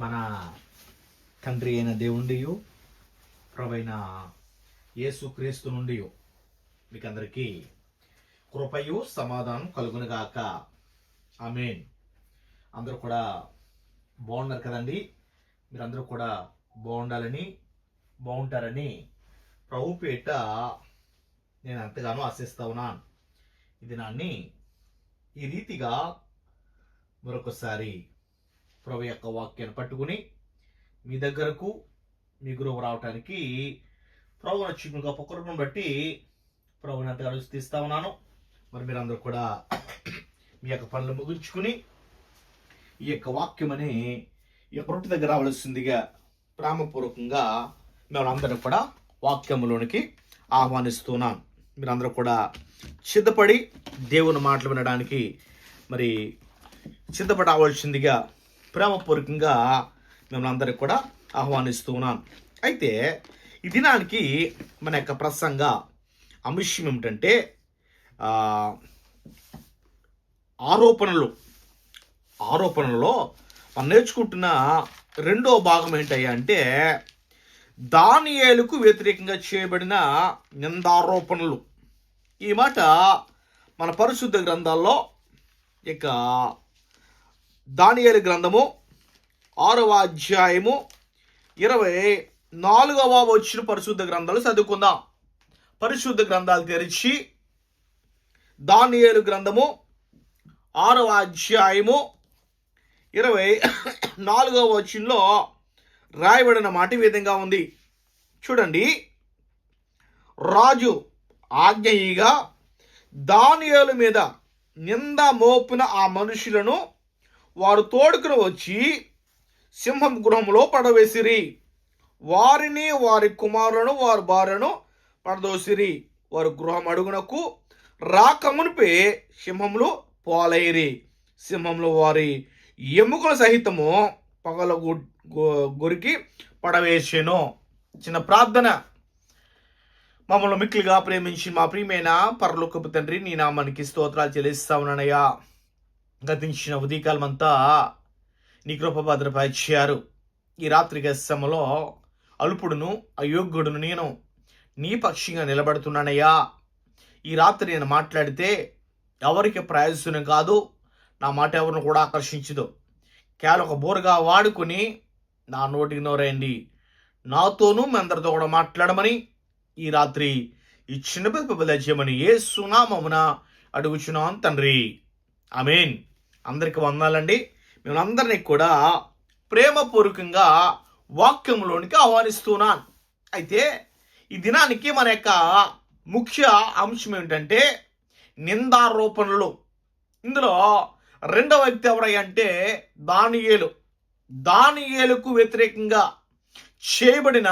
మన తండ్రి అయిన దేవుండియు ప్రభైన యేసు క్రీస్తు నుండి మీకు అందరికీ కృపయు సమాధానం కలుగునుగాక ఆమెన్. అందరూ కూడా బాగున్నారు కదండి? మీరందరూ కూడా బాగుండాలని బాగుంటారని ప్రభు పేట నేను ఎంతగానో ఆశిస్తా ఉన్నాను. ఇది నాన్ని ఈ రీతిగా మరొకసారి ప్రభు యొక్క వాక్యాన్ని పట్టుకుని మీ దగ్గరకు మీ గురువు రావటానికి ప్రభు నచ్చిన గొప్ప కృపను బట్టి ప్రభుని అంతగా తీస్తా ఉన్నాను. మరి మీరందరూ కూడా మీ యొక్క పనులు ముగించుకుని ఈ యొక్క వాక్యం అని ఈ యొక్క రొట్టె దగ్గర రావాల్సిందిగా ప్రేమపూర్వకంగా మేము అందరూ కూడా వాక్యములోనికి ఆహ్వానిస్తున్నాను మీరందరూ కూడా సిద్ధపడి దేవుని మాటలు వినడానికి మరి సిద్ధపడవలసిందిగా ప్రేమపూర్వకంగా మిమ్మల్ని అందరికి కూడా ఆహ్వానిస్తూ ఉన్నాను. అయితే ఈ దినానికి మన యొక్క ప్రసంగ అంశం ఏమిటంటే ఆరోపణలు. ఆరోపణలో మనం నేర్చుకుంటున్న రెండో భాగం ఏంటయ్యా అంటే దానియేలుకు వ్యతిరేకంగా చేయబడిన నిందారోపణలు. ఈ మాట మన పరిశుద్ధ గ్రంథాల్లో ఇక దానియలు గ్రంథము ఆరవ అధ్యాయము ఇరవై నాలుగవ వచ్చిన పరిశుద్ధ గ్రంథాలు చదువుకుందాం. పరిశుద్ధ గ్రంథాలు తెరిచి దానియేలు గ్రంథము ఆరవ అధ్యాయము ఇరవై నాలుగవ వచనంలో రాయబడిన మాట ఈ విధంగా ఉంది. చూడండి. రాజు ఆజ్ఞయిగా దానియాల మీద నింద మోపిన ఆ మనుషులను వారు తోడుకుని వచ్చి సింహం గృహంలో పడవేసిరి. వారిని వారి కుమారులను వారి భార్యను పడదోసిరి. వారి గృహం అడుగునకు రాకమునిపే సింహములు పోలైరి. సింహంలో వారి ఎముకల సహితము పగల గురికి పడవేసాను. చిన్న ప్రార్థన. మమ్మల్ని మిక్కిలిగా ప్రేమించి మా ప్రియమైన పరలోకపు తండ్రి నీ నామానికి స్తోత్రాలు చెల్లిస్తా ఉన్నానయ్యా గతించిన ఉదయకాలం అంతా నీ ఈ రాత్రి సమయంలో అల్పుడును అయోగ్యుడును నేను నీ పక్షిగా నిలబడుతున్నానయ్యా. ఈ రాత్రి నేను మాట్లాడితే ఎవరికి ప్రయోజనం కాదు నా మాట ఎవరిని కూడా ఆకర్షించదు. కేవలం ఒక బోరుగా వాడుకొని నా నోటికి నోరేయండి. నాతోనూ మీ అందరితో కూడా మాట్లాడమని ఈ రాత్రి ఈ చిన్న పిల్లలు చేయమని ఏ సునామమున అడుగుచున్నాం తండ్రి. ఐ మీన్ అందరికి వందాలండి. మేము అందరినీ కూడా ప్రేమపూర్వకంగా వాక్యంలోనికి ఆహ్వానిస్తున్నాను. అయితే ఈ దినానికి మన యొక్క ముఖ్య అంశం ఏమిటంటే నిందారోపణలు. ఇందులో రెండవ వ్యక్తి ఎవరంటే అంటే దానియేలు. దానియేలుకు వ్యతిరేకంగా చేయబడిన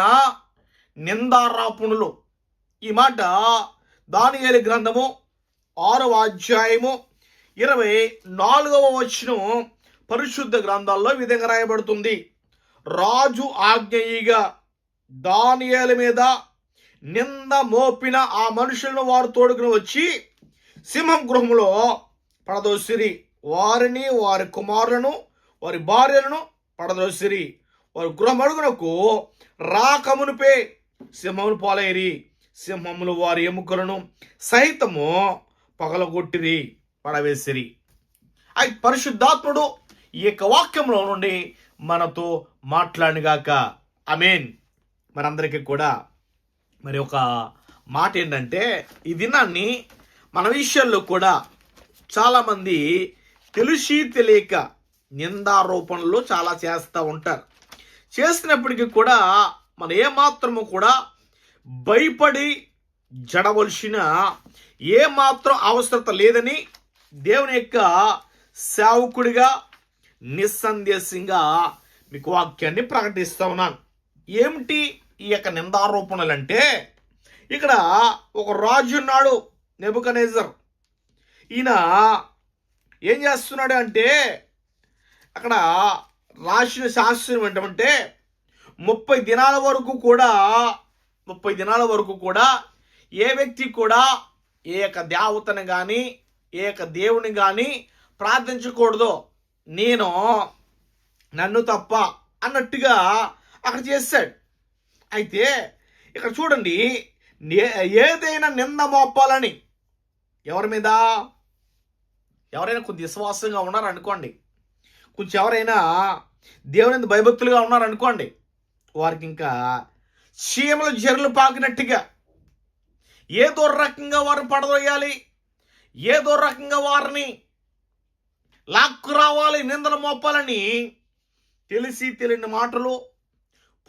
నిందారాపణులు. ఈ మాట దానియేలు గ్రంథము ఆరవ అధ్యాయము ఇరవై నాలుగవ వచనం పరిశుద్ధ గ్రంథాల్లో విధంగా రాయబడుతుంది. రాజు ఆజ్ఞయిగా దానియాల మీద నింద మోపిన ఆ మనుషులను వారు తోడుకుని వచ్చి సింహం గృహంలో పడదోసిరి వారిని వారి కుమారులను వారి భార్యలను పడదోసిరి వారి గృహం అడుగునకు రాకమునుపే సింహములు పాలైరి. సింహములు వారి ఎముకలను సహితము పగలగొట్టిరి. పడవేసిరి. అయి పరిశుద్ధాత్ముడు ఈ యొక్క వాక్యంలో నుండి మనతో మాట్లాడిగాక అమేన్ మనందరికీ కూడా మరి ఒక మాట ఏంటంటే ఈ దినాన్ని మన విషయంలో కూడా చాలామంది తెలిసి తెలియక నిందారోపణలు చాలా చేస్తూ ఉంటారు. చేసినప్పటికీ కూడా మనం ఏమాత్రము కూడా భయపడి జడవలసిన ఏమాత్రం అవసరత లేదని దేవుని యొక్క సేవకుడిగా నిస్సందేశంగా మీకు వాక్యాన్ని ప్రకటిస్తూ ఉన్నాను. ఏమిటి ఈ యొక్క నిందారోపణలు అంటే ఇక్కడ ఒక రాజు ఉన్నాడు నెబుకనేజర్. ఈయన ఏం చేస్తున్నాడు అంటే అక్కడ రాసిన శాస్త్రం ఏంటంటే ముప్పై దినాల వరకు కూడా ముప్పై దినాల వరకు కూడా ఏ వ్యక్తి కూడా ఏ యొక్క దేవతను కానీ ఏ యొక్క దేవుని కానీ ప్రార్థించకూడదు. నేను నన్ను తప్ప అన్నట్టుగా అక్కడ చేశాడు. అయితే ఇక్కడ చూడండి నే- ఏదైనా నింద మోపాలని ఎవరి మీద? ఎవరైనా కొంచెం విశ్వాసంగా ఉన్నారనుకోండి కొంచెం ఎవరైనా దేవుని భయభక్తులుగా ఉన్నారనుకోండి వారికి ఇంకా చీమలు జర్లు పాకినట్టుగా ఏదో రకంగా వారు పడదొయ్యాలి. ఏదో రకంగా వారిని లాక్కు రావాలి నిందలు మోపాలని తెలిసి తెలియని మాటలు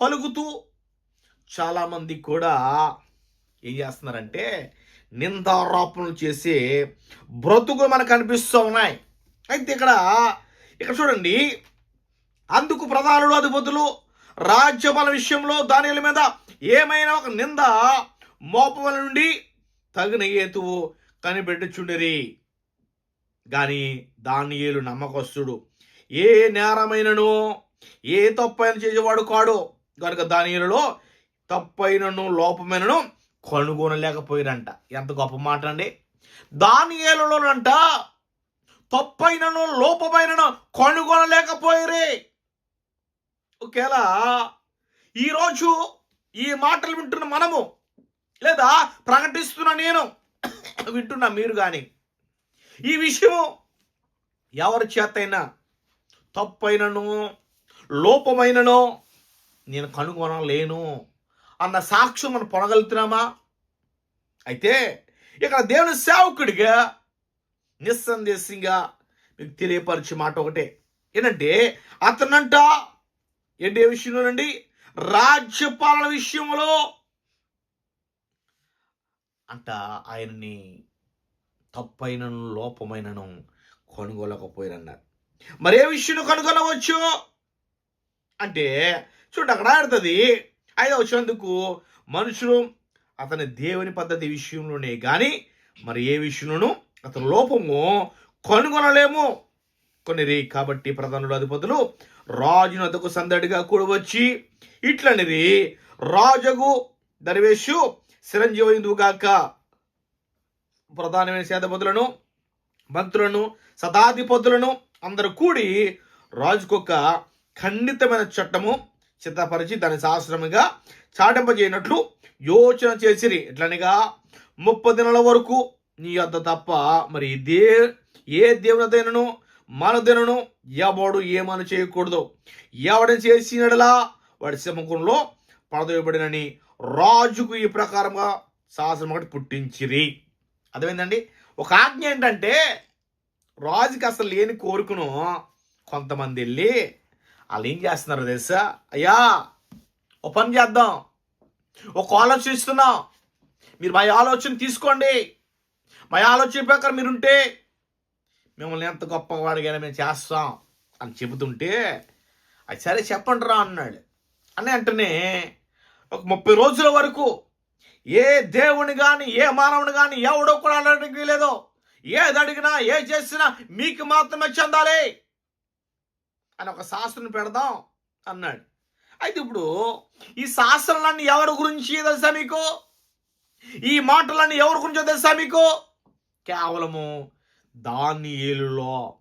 పలుకుతూ చాలామంది కూడా ఏం చేస్తున్నారంటే నిందారోపణలు చేసి బ్రతుకులు మనకు అనిపిస్తూ ఉన్నాయి. అయితే ఇక్కడ ఇక్కడ చూడండి. అందుకు ప్రధానులు అధిపతులు రాజ్యపాల విషయంలో దానిల మీద ఏమైనా ఒక నింద మోపల నుండి తగిన హేతువు కనిపెట్టుచుండిరి. గాని దానియేలు నమ్మకస్తుడు. ఏ నేరమైనను ఏ తప్పైన చేసేవాడు కాడు. కనుక దానిలో తప్పైనను లోపమైనను కనుగొనలేకపోయిరంట ఎంత గొప్ప మాట అండి దానియేలులోనంట తప్పైనను లోపమైనను కనుగొనలేకపోయిరే. ఒకేలా ఈరోజు ఈ మాటలు వింటున్న మనము లేదా ప్రకటిస్తున్న నేను వింటున్నా మీరు కానీ ఈ విషయము ఎవరి చేతైనా తప్పైనను లోపమైనను నేను కనుగొనలేను అన్న సాక్ష్యం మనం పొనగలుగుతున్నామా అయితే ఇక్కడ దేవుని సేవకుడిగా నిస్సందేశంగా మీకు తెలియపరిచే మాట ఒకటే. ఏంటంటే అతనంట ఏంటి ఏ విషయంలోనండి? రాజ్యపాలన విషయంలో అంట ఆయన్ని తప్పైనను లోపమైనను కొనుగోలకపోయారన్నారు మరి ఏ విషయం కనుగొనవచ్చు? అంటే చూడండి అక్కడ ఆడుతుంది ఐదో వచ్చినందుకు మనుషులు అతని దేవుని పద్ధతి విషయంలోనే కానీ మరి ఏ విషయంలోనూ అతని లోపము కనుగొనలేము. కొనిరి కాబట్టి ప్రధానులు అధిపతులు రాజును అతకు సందడిగా కూడవచ్చి ఇట్లనేది ఇట్లనిది రాజుకు దర్వేషు చిరంజీవిగాక ప్రధానమైన సేదపతులను మంత్రులను శతాధిపతులను అందరూ కూడి రాజుకొక ఖండితమైన చట్టము సిద్ధపరిచి దాని శాస్త్రముగా చాటింపజేయనట్లు యోచన చేసిరి. ఎట్లనగా? ముప్పై దినాల వరకు నీ వద్ద తప్ప మరి దే ఏ దేవునదైనను మనదైనను ఎవడు ఏమని చేయకూడదు. ఎవడని చేసినడలా వాడి సింహకులంలో పడదోయబడినని రాజుకు ఈ ప్రకారంగా శాసనం ఒకటి పుట్టించిరి. అర్థమైందండి? ఒక ఆజ్ఞ ఏంటంటే రాజుకి అసలు లేని కోరుకును కొంతమంది వెళ్ళి వాళ్ళు ఏం చేస్తున్నారు తెలుసా? అయ్యా ఒక పని చేద్దాం. ఒక ఆలోచిస్తున్నాం మీరు మా ఆలోచన తీసుకోండి. మా ఆలోచన ప్రకారం మీరుంటే మిమ్మల్ని ఎంత గొప్పవాడిగైనా మేము చేస్తాం అని చెబుతుంటే అది సరే చెప్పండి రా అన్నాడు. అని వెంటనే ఒక ముప్పై రోజుల వరకు ఏ దేవుని కానీ ఏ మానవుని కానీ ఎవడో కూడా అనడానికి లేదో ఏది అడిగినా ఏ చేసినా మీకు మాత్రమే చెందాలి అని ఒక శాస్త్రం పెడదాం అన్నాడు. అయితే ఇప్పుడు ఈ శాస్త్రాలన్నీ ఎవరి గురించి తెలుసా మీకు? ఈ మాటలన్నీ ఎవరి గురించో తెలుసా మీకు? కేవలము దాని ఏలులో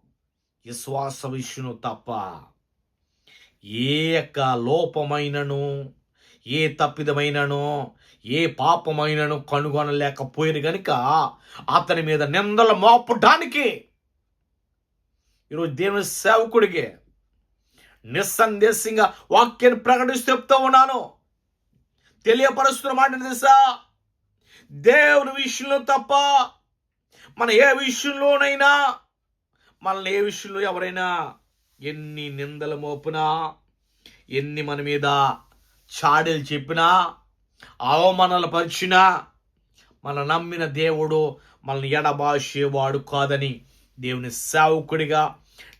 విశ్వాస విషయం తప్ప ఏ యొక్క లోపమైనను ఏ తప్పిదమైనను ఏ పాపమైనను కనుగొనలేకపోయారు గనుక అతని మీద నిందలు మోపడానికి ఈరోజు దేవుని సేవకుడికి నిస్సందేశంగా వాక్యాన్ని ప్రకటిస్తూ చెప్తూ ఉన్నాను. తెలియపరుస్తున్న మాట తెలుసా? దేవుని విషయంలో తప్ప మన ఏ విషయంలోనైనా మనల్ని ఏ విషయంలో ఎవరైనా ఎన్ని నిందలు మోపునా ఎన్ని మన మీద చాడీలు చెప్పినా అవమానాలు పరిచినా మన నమ్మిన దేవుడు మనల్ని ఎడబాసేవాడు కాదని దేవుని సేవకుడిగా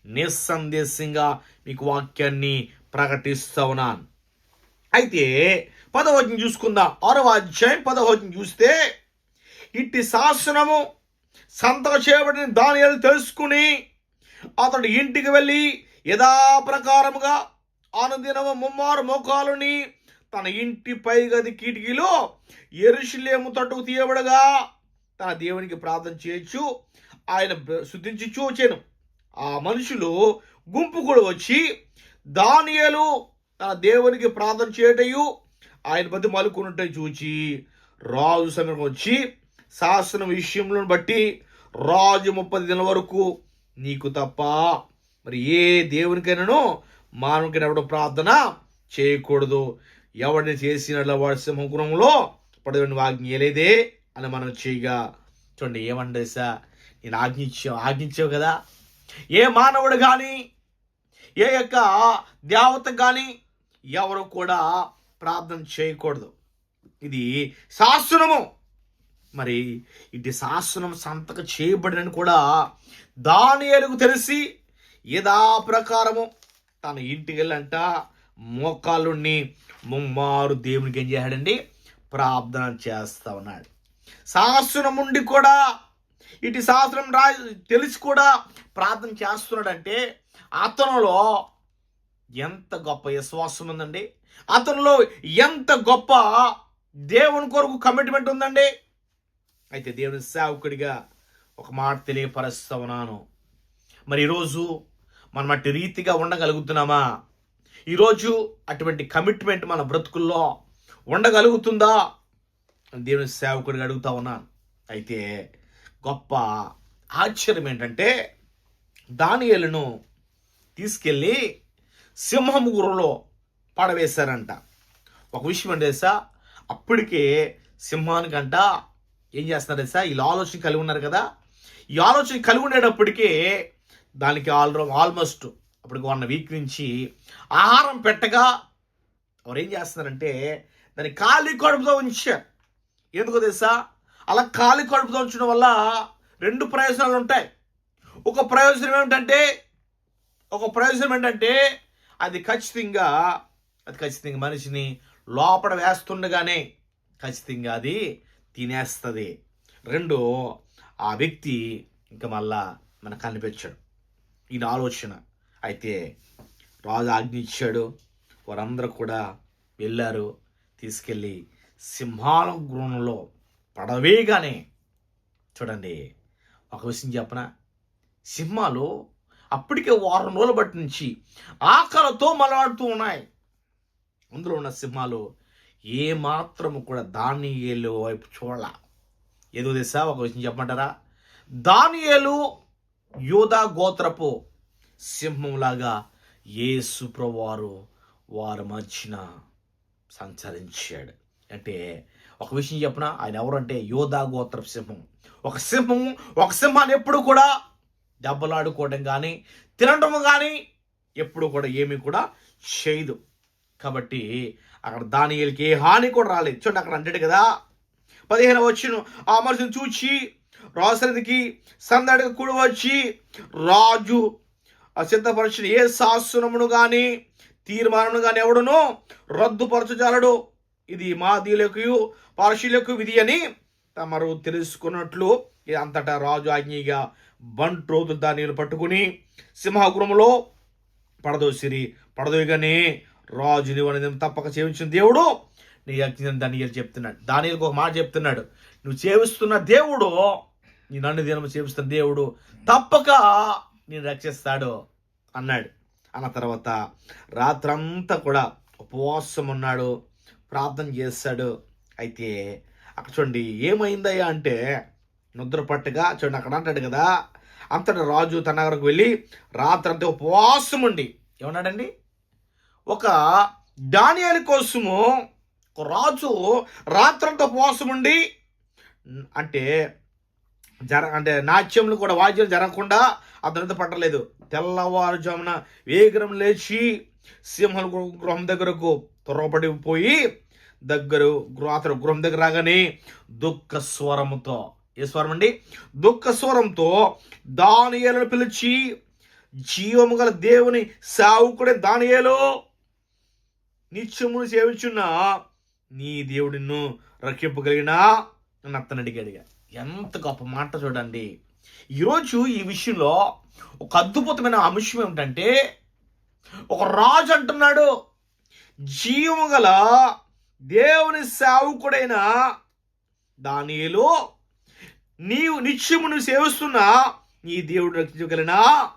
నిస్సందేశంగా మీకు వాక్యాన్ని ప్రకటిస్తా ఉన్నాను. అయితే పదవచనం చూసుకుందాం. ఆరవ అధ్యాయం పదవచనం చూస్తే ఇట్టి శాసనము సంతక చేయబడిన దాని తెలుసుకుని అతడు ఇంటికి వెళ్ళి యథాప్రకారముగా ఆనందినము ముమ్మారు మోకాలుని తన ఇంటి పై గది కిటికీలో ఎరుషులేము తట్టుకు తీయబడగా తన దేవునికి ప్రార్థన చేయొచ్చు ఆయన శుద్ధించి చూచాను ఆ మనుషులు గుంపు కూడా వచ్చి దానియలు తన దేవునికి ప్రార్థన చేయటయు ఆయన బతి మలుకున్నట్టు చూచి రాజు సమయం వచ్చి శాసనం విషయంలో బట్టి రాజు ముప్పది దిన వరకు నీకు తప్ప మరి ఏ దేవునికైనాను మానవునికైనా ప్రార్థన చేయకూడదు. ఎవడిని చేసిన వాడి సింహగుణంలో పడవని ఆజ్ఞలేదే అని మనం చేయగా చూడండి ఏమంటే సా నేను ఆజ్ఞించావు ఆజ్ఞించావు కదా? ఏ మానవుడు కానీ ఏ యొక్క దేవత కానీ ఎవరు కూడా ప్రార్థన చేయకూడదు. ఇది శాసనము. మరి ఇది శాసనం సంతక చేయబడినని కూడా దానియేలుకు తెలిసి యథా ప్రకారము తన ఇంటికి వెళ్ళంట మోకాళ్ళుణ్ణి ముమ్మారు దేవునికి ఏం చేశాడండి? ప్రార్థన చేస్తా ఉన్నాడు. శాసనం ఉండి కూడా ఇటు సహస్రం రా తెలిసి కూడా ప్రార్థన చేస్తున్నాడంటే అతనిలో ఎంత గొప్ప విశ్వాసం ఉందండి? అతనిలో ఎంత గొప్ప దేవుని కొరకు కమిట్మెంట్ ఉందండి? అయితే దేవుని సేవకుడిగా ఒక మాట తెలియపరుస్తా ఉన్నాను. మరి ఈరోజు మనం అట్టి రీతిగా ఉండగలుగుతున్నామా? ఈరోజు అటువంటి కమిట్మెంట్ మన బ్రతుకుల్లో ఉండగలుగుతుందా? దేవుని సేవకుడిగా అడుగుతా ఉన్నాను. అయితే గొప్ప ఆశ్చర్యం ఏంటంటే దానియలను తీసుకెళ్ళి సింహము గురులో పడవేశారంట. ఒక విషయం అంటే తెలుసా? అప్పటికే సింహానికంట ఏం చేస్తున్నారు తెలుసా? ఇలా ఆలోచన కలిగి ఉన్నారు కదా. ఈ ఆలోచన కలిగి ఉండేటప్పటికే దానికి ఆల్ ఆల్మోస్ట్ అప్పుడు వన్ వీక్ నుంచి ఆహారం పెట్టగా వారు ఏం చేస్తున్నారంటే దాన్ని ఖాళీ కడుపుతో ఉంచారు ఎందుకో తెలుసా? అలా ఖాళీ కడుపుతో ఉంచడం వల్ల రెండు ప్రయోజనాలు ఉంటాయి. ఒక ప్రయోజనం ఏమిటంటే ఒక ప్రయోజనం ఏంటంటే అది ఖచ్చితంగా అది ఖచ్చితంగా మనిషిని లోపల వేస్తుండగానే ఖచ్చితంగా అది తినేస్తుంది. రెండు ఆ వ్యక్తి ఇంకా మళ్ళా మనకు కనిపించడు. ఇది ఆలోచన. అయితే రాజు ఆజ్ఞ ఇచ్చాడు. వారందరూ కూడా వెళ్ళారు. తీసుకెళ్ళి సింహాల గృహంలో పడవేగానే చూడండి ఒక విషయం చెప్పనా? సింహాలు అప్పటికే వారం రోజుల బట్టి నుంచి ఆకలితో మలాడుతూ ఉన్నాయి. అందులో ఉన్న సింహాలు ఏ మాత్రము కూడా దానియేలు వైపు చూడాల. ఏదో తెలుసా? ఒక విషయం చెప్పమంటారా? దానియేలు యోధా గోత్రపు సింహంలాగా యేసు ప్రభువారు వారి మధ్యన సంచరించాడు. అంటే ఒక విషయం చెప్పిన? ఆయన ఎవరంటే యోధా గోత్రపు సింహం. ఒక సింహం ఒక సింహాన్ని ఎప్పుడు కూడా దెబ్బలాడుకోవడం కానీ తినడం కానీ ఎప్పుడు కూడా ఏమీ కూడా చేయదు. కాబట్టి అక్కడ దానియలకి ఏ హాని కూడా రాలేదు. చూడండి అక్కడ అంటాడు కదా. పదిహేను వచ్చిన ఆ మనిషిని చూచి రాసరికి సందడికి కూడా వచ్చి రాజు సిద్ధపరిచిన ఏ శాసనమును గాని తీర్మానమును గాని ఎవడును రద్దుపరచజాలడు. ఇది మాదీలకు పార్షీలకు విధి అని తమరు తెలుసుకున్నట్లు ఇది అంతటా రాజు ఆజ్ఞగా బంట్రోతులు దానిలు పట్టుకుని సింహగురంలో పడదోసిరి. పడదోయగానే రాజు అనేది తప్పక సేవించిన దేవుడు నీ యజ్ఞం దానియలు చెప్తున్నాడు. దానియలకు ఒక మాట చెప్తున్నాడు. నువ్వు సేవిస్తున్న దేవుడు నీ నన్ను దినం సేవిస్తున్న దేవుడు తప్పక నేను రక్షిస్తాడు అన్నాడు. అన్న తర్వాత రాత్రంతా కూడా ఉపవాసం ఉన్నాడు ప్రార్థన చేస్తాడు. అయితే అక్కడ చూడండి ఏమైందయ్యా అంటే నిద్ర పట్టుగా చూడండి అక్కడ అంటాడు కదా అంతటి రాజు తన దగ్గరకు వెళ్ళి రాత్రంతా ఉపవాసం ఉండి ఏమన్నాడండి? ఒక ధాన్యాల కోసము ఒక రాజు రాత్రంతా ఉపవాసం ఉండి అంటే జర అంటే నాట్యములు కూడా వాద్యం జరగకుండా అతనితో పట్టలేదు. తెల్లవారుజామున వేగరం లేచి సింహల గృహం దగ్గరకు త్వరపడిపోయి దగ్గర గృహ అతను గృహం దగ్గర రాగానే దుఃఖ స్వరంతో ఏ స్వరం అండి? దుఃఖ స్వరంతో దానియలను పిలిచి జీవము గల దేవుని సావుకుడే దానియలు నిత్యమును సేవించున్న నీ దేవుడిను రక్షింపగలిగినా? అని అతను అడిగాడు ఎంత గొప్ప మాట చూడండి. ఈరోజు ఈ విషయంలో ఒక అద్భుతమైన అంశం ఏమిటంటే ఒక రాజు అంటున్నాడు జీవము గల దేవుని సేవకుడైన దానిలో నీవు నిత్యమును సేవిస్తున్న నీ దేవుడు రక్షించగలనా?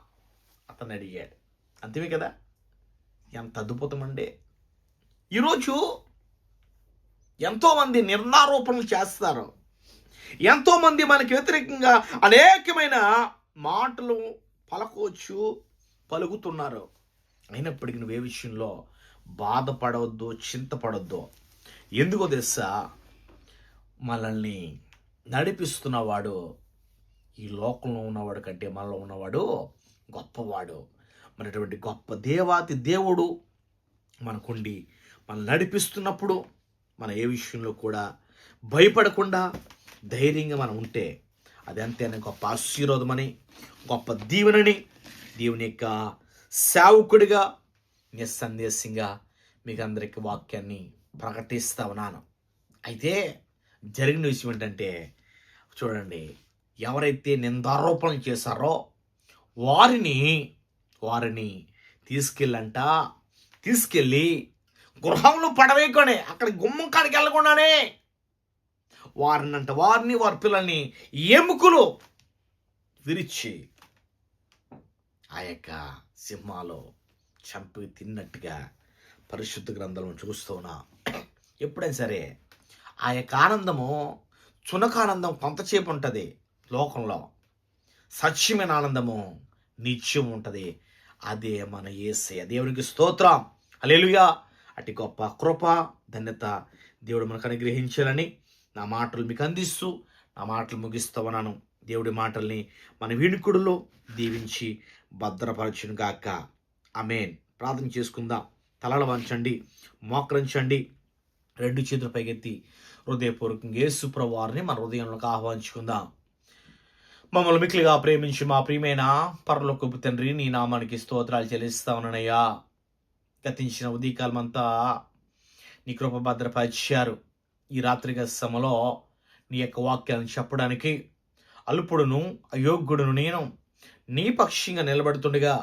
అతను అడిగాడు. అంతేమే కదా? ఎంత అద్భుతం అండి. ఈరోజు ఎంతోమంది నిర్ణారోపణలు చేస్తారు. ఎంతోమంది మనకి వ్యతిరేకంగా అనేకమైన మాటలు పలకోవచ్చు పలుకుతున్నారు. అయినప్పటికీ నువ్వే ఏ విషయంలో బాధపడవద్దు చింతపడవద్దు ఎందుకో తెలుసా? మనల్ని నడిపిస్తున్నవాడు ఈ లోకంలో ఉన్నవాడు కంటే మనలో ఉన్నవాడు గొప్పవాడు. మనటువంటి గొప్ప దేవాతి దేవుడు మనకుండి. మనం నడిపిస్తున్నప్పుడు మన ఏ విషయంలో కూడా భయపడకుండా ధైర్యంగా మనం ఉంటే అది అంతేనే గొప్ప ఆశీర్వాదమని గొప్ప దీవెనని దేవుని యొక్క సేవకుడిగా నిస్సందేశంగా మీకు అందరికి వాక్యాన్ని ప్రకటిస్తా ఉన్నాను. అయితే జరిగిన విషయం ఏంటంటే చూడండి ఎవరైతే నిందారోపణ చేశారో వారిని వారిని తీసుకెళ్ళంట తీసుకెళ్ళి గృహంలో పడవేయకొని అక్కడ గుమ్మం కాడికి వెళ్ళకుండానే వారినంట వారిని వారి పిల్లల్ని ఎముకలు విరిచి ఆ యొక్క సింహాలో చంపి తిన్నట్టుగా పరిశుద్ధ గ్రంథాలను చూస్తూ ఉన్నా. ఎప్పుడైనా సరే ఆ యొక్క ఆనందము చునకానందం కొంతసేపు ఉంటుంది లోకంలో. సత్యమైన ఆనందము నిత్యం ఉంటుంది. అదే మన ఏసయ దేవునికి స్తోత్రం. అలేలుగా అటు గొప్ప కృప ధన్యత దేవుడు మనకు అనుగ్రహించాలని నా మాటలు మీకు అందిస్తూ నా మాటలు ముగిస్తూ ఉన్నాను దేవుడి మాటల్ని మన వినుకుడులో దీవించి భద్రపరచును గాక అమేన్ ప్రార్థన చేసుకుందాం. తలలు వంచండి మోకరించండి. రెండు చేతులు పైకెత్తి హృదయపూర్వకంగా యేసు వారిని మన హృదయంలోకి ఆహ్వానించుకుందాం. మమ్మల్ని మిక్కిలిగా ప్రేమించి మా ప్రియమైన పరలోకపు తండ్రి నీ నామానికి స్తోత్రాలు చెల్లిస్తా ఉన్నానయ్యా గతించిన ఉదయకాలమంతా నీ కృప భద్రపరిచారు. ఈ రాత్రిగా సమలో నీ యొక్క వాక్యాలను చెప్పడానికి అల్పుడును అయోగ్యుడును నేను నీ పక్షంగా నిలబడుతుండగా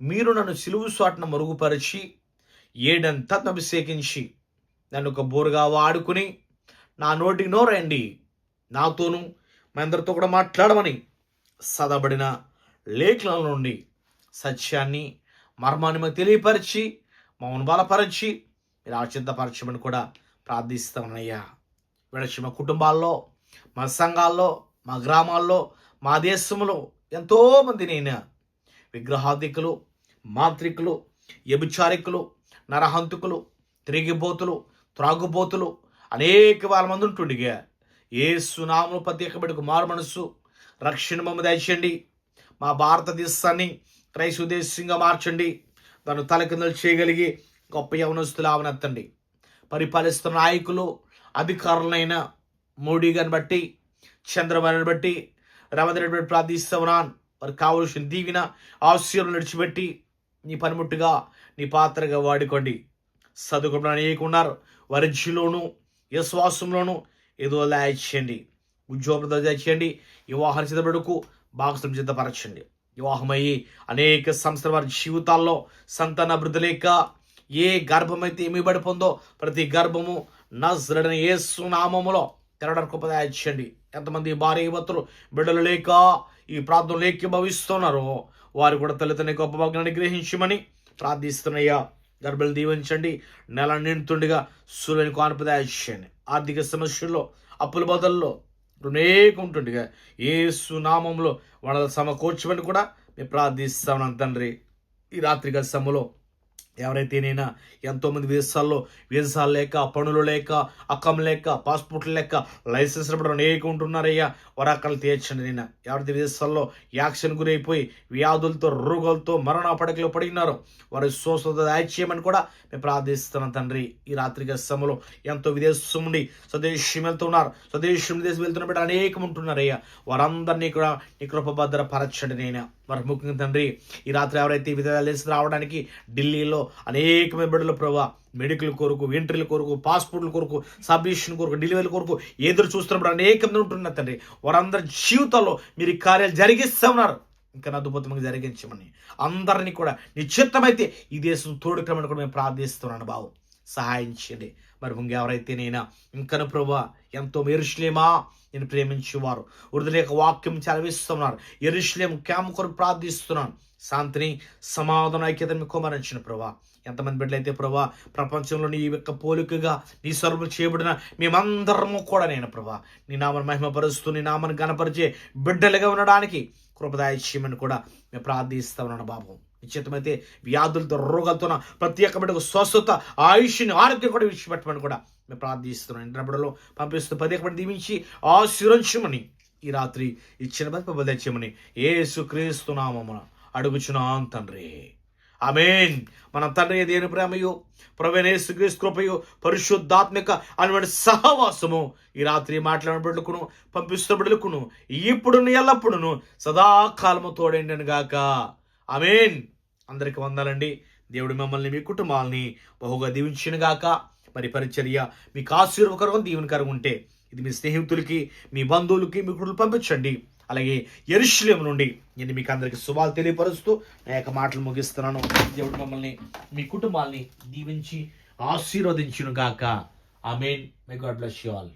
మీరు నన్ను సిలువు స్వాటను మరుగుపరిచి ఏడంతా అభిషేకించి నన్ను ఒక బోరుగా వాడుకుని నా నోటికి నోరండి నాతోనూ మా అందరితో కూడా మాట్లాడమని సదబడిన లేఖల నుండి సత్యాన్ని మర్మాన్ని తెలియపరిచి మమ్మల్ని బలపరిచి మీరు ఆచిద్దపరచమని కూడా ప్రార్థిస్తామన్నయ్యా విడచి మా కుటుంబాల్లో మా సంఘాల్లో మా గ్రామాల్లో మా దేశంలో ఎంతోమంది నేను విగ్రహాధికులు మాంత్రికులు వ్యభిచారికులు నరహంతుకులు తిరిగిబోతులు త్రాగుబోతులు అనేక వాళ్ళ మంది ఉంటుండిగా ఏ సునాములు ప్రత్యేకబడికు మారు మనస్సు రక్షణ మమ్మ దయచేయండి. మా భారతదేశాన్ని క్రైస్తవ దేశంగా మార్చండి. దాన్ని తలకిందలు చేయగలిగి గొప్ప యవనస్తులు ఆవనెత్తండి. పరిపాలిస్తున్న నాయకులు అధికారులైన మోడీ గారిని బట్టి చంద్రబాబుని బట్టి రేవంత్ రెడ్డి బట్టి ప్రార్థిస్తూ ఉన్నాను వారికి కావలసిన దీవిన ఆశీర్వాదం నడిచిపెట్టి నీ పనిముట్టుగా నీ పాత్రగా వాడుకోండి. చదువుకుండా అనేక ఉన్నారు. వరిజ్యలోను విశ్వాసంలోను ఏదో చేయండి. ఉద్యోగం దయచేయండి వివాహం సిద్ధపడుకు భాగస్వామ్యం సిద్ధపరచండి. వివాహమయ్యి అనేక సంస్థల వారి జీవితాల్లో సంతాన అభివృద్ధి లేక ఏ గర్భమైతే ఏమి పడిపోందో ప్రతి గర్భము నజరడని యేసు నామములో తెరడానికి ఉపదాయించండి ఎంతమంది భార్య యువతులు బిడ్డలు లేక ఈ ప్రార్థన లేక భవిస్తున్నారో వారు కూడా తల్లిదండ్రుని గొప్ప భాగ్యాన్ని గ్రహించమని ప్రార్థిస్తున్నాయ్యా. గర్భలు దీవించండి నెల నిండుతుండగా సూర్యుని కానుపదాయించండి ఆర్థిక సమస్యల్లో అప్పుల బదుల్లో రుణేకుంటుండగా ఉంటుండగా ఏ సునామంలో వాళ్ళ సమకూర్చమని కూడా మేము ప్రార్థిస్తాం తండ్రి. ఈ రాత్రిగా సమలో ఎవరైతేనైనా ఎంతోమంది విదేశాల్లో వీసాలు లేక పనులు లేక అక్కం లేక పాస్పోర్ట్లు లేక లైసెన్స్ కూడా అనేక ఉంటున్నారయ్యా. వరాకలు తీర్చండి నేను. ఎవరైతే విదేశాల్లో యాక్షన్ గురైపోయి వ్యాధులతో రోగాలతో మరణ పడకలో పడినారో వారి స్వస్థత దాచేయమని కూడా మేము ప్రార్థిస్తున్నాం తండ్రి. ఈ రాత్రి సమయంలో ఎంతో విదేశం నుండి స్వదేశం వెళ్తున్నారు స్వదేశం విదేశం వెళ్తున్న బిడ్డ అనేకం ఉంటున్నారయ్యా. వారందరినీ కూడా నీ కృప పరచండి నేను. మరి ముఖ్యంగా తండ్రి ఈ రాత్రి ఎవరైతే విదేశాలు రావడానికి ఢిల్లీలో అనేకమైన బిడ్డల ప్రభావ మెడికల్ కొరకు ఎంట్రీల కొరకు పాస్పోర్ట్ల కొరకు సబ్మిషన్ కొరకు డెలివరీ కొరకు ఎదురు చూస్తున్నప్పుడు అనేక మంది ఉంటున్నారు తండ్రి. వారందరి జీవితాల్లో మీరు ఈ కార్యాలు జరిగిస్తూ ఉన్నారు ఇంకా అద్భుతంగా జరిగించమని. అందరినీ కూడా నిశ్చిత్తమైతే ఈ దేశం తోడుకమని కూడా మేము ప్రార్థిస్తున్నాను బాబు. సహాయం చేయండి. మరి ముందు ఎవరైతే నేనా ఇంకను ప్రభా ఎంతో ఎరుషులేమా? నేను ప్రేమించేవారు. వృద్ధులేక వాక్యం చదివిస్తున్నారు. ఎరుషులేం క్యామ్ కొరకు ప్రార్థిస్తున్నాను. శాంతిని సమాధాన ఐక్యతను కుమరించిన ప్రభా. ఎంతమంది బిడ్డలైతే ప్రభా ప్రపంచంలో నీ యొక్క పోలికగా నీ స్వరూపం చేయబడిన మేమందరము కూడా నేను ప్రభా. నీ నామను మహిమపరుస్తూ నీ నామను గణపరిచే బిడ్డలుగా ఉండడానికి కృపదాయమని కూడా మేము ప్రార్థిస్తా ఉన్నాను బాబు. నిశ్చితమైతే వ్యాధులతో రోగాలతో ఉన్న ప్రతి ఒక్క బిడ్డకు స్వస్థత ఆయుష్ని ఆరోగ్యం కూడా విడిచిపెట్టమని కూడా మేము ప్రార్థిస్తున్నాం ఇంటర్నబడలో పంపిస్తూ పది ఒక్క దీవించి ఆశీర్వదించమని ఈ రాత్రి ఇచ్చిన బతుకు తెచ్చమని ఏసు అడుగుచున్నాం తండ్రి. అమేన్ మన తండ్రి దేని ప్రేమయో ప్రవేణేసు క్రీస్తు పరిశుద్ధాత్మిక అటువంటి సహవాసము ఈ రాత్రి మాట్లాడిన బిడ్డకును పంపిస్తున్న బిడ్డలకును ఇప్పుడును ఎల్లప్పుడును సదాకాలము తోడేండను గాక. అమేన్ అందరికి వందాలండి. దేవుడు మిమ్మల్ని మీ కుటుంబాలని బహుగా దీవించిన గాక. మరి పరిచర్య మీకు ఆశీర్వకరం దీవెనకరం ఉంటే ఇది మీ స్నేహితులకి మీ బంధువులకి మీ కుటుంబం పంపించండి. అలాగే ఎరుశ్లేం నుండి నేను మీకు అందరికి శుభాలు తెలియపరుస్తూ నా యొక్క మాటలు ముగిస్తున్నాను. దేవుడు మమ్మల్ని మీ కుటుంబాల్ని దీవించి ఆశీర్వదించును గాక amen. My god bless you all